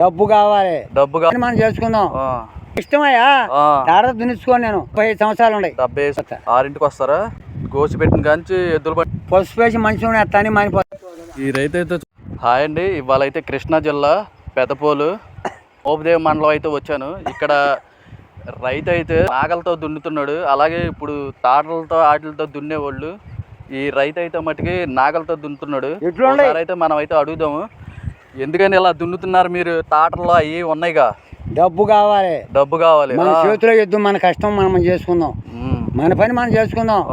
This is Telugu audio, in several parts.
డబ్బు కావాలి. డబ్బు కా- అని మనం చేసుకుందాం. ఆ, ఇష్టమయ్యా? ఆ, తాడ దున్నిచ్చుకోను నేను. ముప్పై ఐదు సంవత్సరాలు ఉన్నాయి. డెబ్బై ఆరింటికి వస్తారా? గోసి పెట్టిన కాంచి ఎద్దులు పట్టి పసుపు వేసి మంచిగా ఎత్తాని మానిపోతా ఈ రైతు అయితే హాయ్ అండి ఇవాళ అయితే కృష్ణా జిల్లా పెదపోలు మోపదేవ మండలం అయితే వచ్చాను. ఇక్కడ రైతు అయితే నాగలతో దున్నుతున్నాడు. అలాగే ఇప్పుడు తాటలతో ఆటలతో దున్నేవాళ్ళు. ఈ రైతు అయితే మటుకి నాగలతో దున్నుతున్నాడు. అయితే మనం అయితే అడుగుదాము. ఎందుకని ఇలా దున్నుతున్నారు మీరు? తాటల్లో అవి ఉన్నాయిగా? డబ్బు కావాలి. డబ్బు కావాలి. మన చేతిలో ఎద్దు మన కష్టం మనం చేసుకుందాం. మన పని మనం చేసుకుందాం.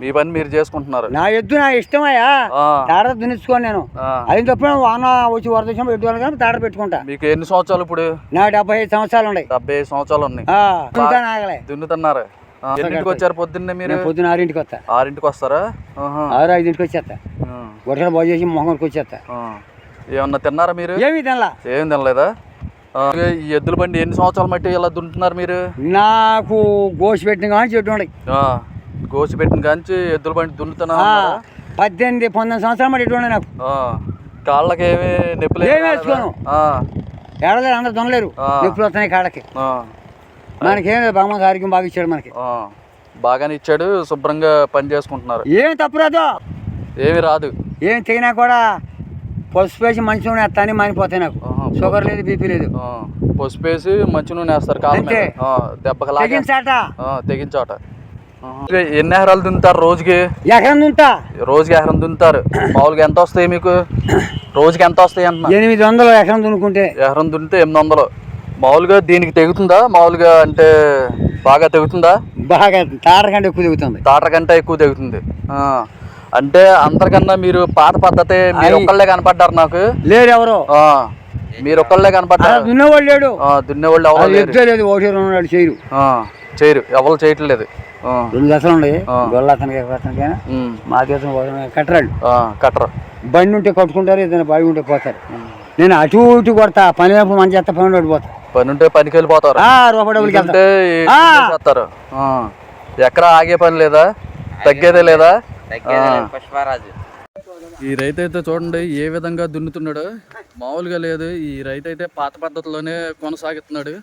మీ పని మీరు చేసుకుంటున్నారు. నా ఎద్దు నా ఇష్టమయ్యా. తాడ దున్నిచ్చుకోను నేను. అది తప్ప వాన వచ్చి వరద వచ్చినప్పుడు ఎద్దు వాళ్ళకి తాడ పెట్టుకుంటా. మీకు ఎన్ని సంవత్సరాలు ఇప్పుడు? నా డెబ్బై ఐదు సంవత్సరాలు ఉన్నాయి. డెబ్బై ఐదు సంవత్సరాలు ఉన్నాయి. దున్నుతున్నారు. ఎన్నింటికి వచ్చారు పొద్దున్నే మీరు? నేను పొద్దున ఆరింటికి వస్తా. ఆరింటికి వస్తారా. ఆరు ఐదింటికి వచ్చేస్తా. ఆ, గొడ్డలు బాగు చేసి మొహంకి వచ్చేస్తా. ఏమన్నా తిన్నారా మీరు? ఏమి తినలా. ఏం తినలేదా? ఈ ఎద్దుల బండి ఎన్ని సంవత్సరాలు మట్టి ఇలా దున్నుతున్నారు మీరు? నాకు గోసి పెట్టిన కానీ చెట్టు గోసి పెట్టిన కాంచి ఎద్దుల బండి దున్నుతున్నా పద్దెనిమిది పంతొమ్మిది సంవత్సరాలు ఎటు ఉన్నాయి నాకు. కాళ్ళకి ఏమి నొప్పులు ఏమీ ఏమీ? వేసుకోను. అందరు దొనలేరు. నొప్పులు వస్తున్నాయి కాళ్ళకి. మనకేం భగవంతు ఆరోగ్యం బాగా ఇచ్చాడు మనకి. బాగానే ఇచ్చాడు శుభ్రంగా పని చేసుకుంటున్నారు. ఏం తప్పు రాదు. ఏమి రాదు. ఏం తెగినా కూడా పసుపు వేసి మంచిగా ఎత్తాని మానిపోతాయి నాకు. షుగర్ లేదు బీపీ లేదు. పసుపు వేసి మంచి నూనె వేస్తారు. ఆ, దెబ్బకి తెగించాట. ఎన్ని ఎకరాలు దున్నుతారు రోజుకి? ఎకరం దుంతా రోజుకి ఎకరం దున్నుతారు. మామూలుగా ఎంత వస్తాయి మీకు? రోజుకి ఎంత వస్తాయి అంటున్నా? ఎనిమిది వందలు ఎకరం దున్నుకుంటే. ఎకరం దున్నితే ఎనిమిది వందలు. మామూలుగా దీనికి తెగుతుందా? మామూలుగా అంటే బాగా తెగుతుందా? బాగా తార కంటే ఎక్కువ దిగుతుంది తాటర కంటే ఎక్కువ తెగుతుంది. అంటే అందరికన్నా మీరు పాత పద్ధతి మీరు. ఒక్కళ్ళే కనపడ్డారు నాకు. లేరు ఎవరు ఆ, మీరు ఒక్కళ్ళే కనపడ్డారు. దున్నేవాడు లేడు. దున్నేవాళ్ళు ఎవరు అది లేరు. ఎద్దే లేదు ఒకటి రెండు చేయరు. ఆ, చేయరు. ఎవరు చేయట్లేదు రెండు దశలు ఉన్నాయి. గొల్ల అతనికి మా దేశం కట్టరాళ్ళు. కట్టరు. బండి ఉంటే కట్టుకుంటారు ఏదైనా బావి ఉంటే పోతారు. నేను అటు ఇటు కొడతా పని మంచి చేస్తా పని వాడు పోతా. పని ఉంటే పనికి వెళ్ళిపోతారు. రూపాయి ఎక్కడ ఆగే పని లేదా? తగ్గేదే లేదా? పుష్పరాజు. ఈ రైతు అయితే చూడండి ఏ విధంగా దున్నుతున్నాడు. మామూలుగా లేదు ఈ రైతు అయితే పాత పద్ధతిలోనే కొనసాగుతున్నాడు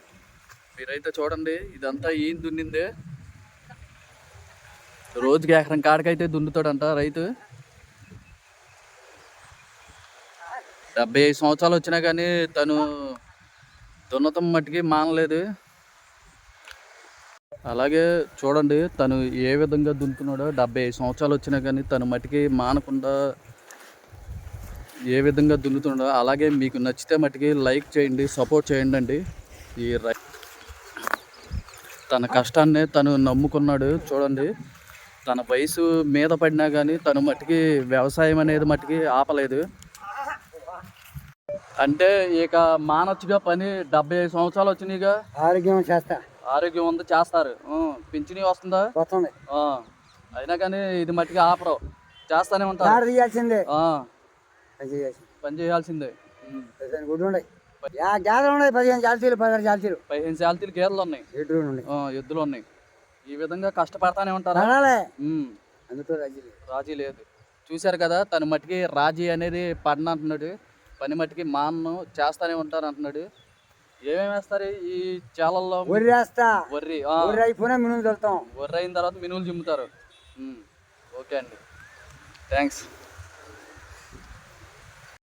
మీరైతే చూడండి ఇదంతా ఈయన దున్నిందే? రోజుకి ఎకరం కాడికైతే దున్నుతాడంట రైతు. డెబ్బై ఐదు సంవత్సరాలు వచ్చినా కానీ తను దున్నతం మట్టికి మానలేదు. అలాగే చూడండి తను ఏ విధంగా దున్నుతున్నాడో డెబ్బై ఐదు సంవత్సరాలు వచ్చినా కానీ తను మట్టికి మానకుండా ఏ విధంగా దున్నుతున్నాడో అలాగే మీకు నచ్చితే మట్టికి లైక్ చేయండి సపోర్ట్ చేయండి అండి. ఈ రై తన కష్టాన్ని తను నమ్ముకున్నాడు చూడండి. తన వయసు మీద పడినా కానీ తను మట్టికి వ్యవసాయం అనేది మట్టికి ఆపలేదు. అంటే ఇక మానొచ్చుగా పని డెబ్బై ఐదు సంవత్సరాలు వచ్చినాయిగా. ఆరోగ్యం చేస్తా. ఆరోగ్యం ఉంది చేస్తారు. పింఛనీ వస్తుందా? వస్తుంది. ఆ, అయినా కానీ ఇది మట్టికి ఆపరు చేస్తానే ఉంటారు. చేయాల్సిందే. పని చేయాల్సిందే. గుడ్లు ఉన్నాయి. పదిహేను జాల్తీలు పదిహేను పదిహేను గేదెలు ఉన్నాయి. ఎడ్లు ఉన్నాయి. ఆ, ఎద్దులు ఉన్నాయి. ఈ విధంగా కష్టపడతానే ఉంటారా? రాజీ లేదు. చూశారు కదా తన మట్టికి రాజీ అనేది పడిన అంటున్నాడు పని మట్టికి మాన్ను చేస్తానే ఉంటారు అంటున్నాడు ఏమేమి వేస్తారు ఈ చాలల్లో? వరి వేస్తా. వర్రి ఆ, వరి అయిపోయినా మినులు వెళ్తాం వర్రి అయిన తర్వాత మినువులు చిమ్ముతారు. ఓకే అండి. థ్యాంక్స్.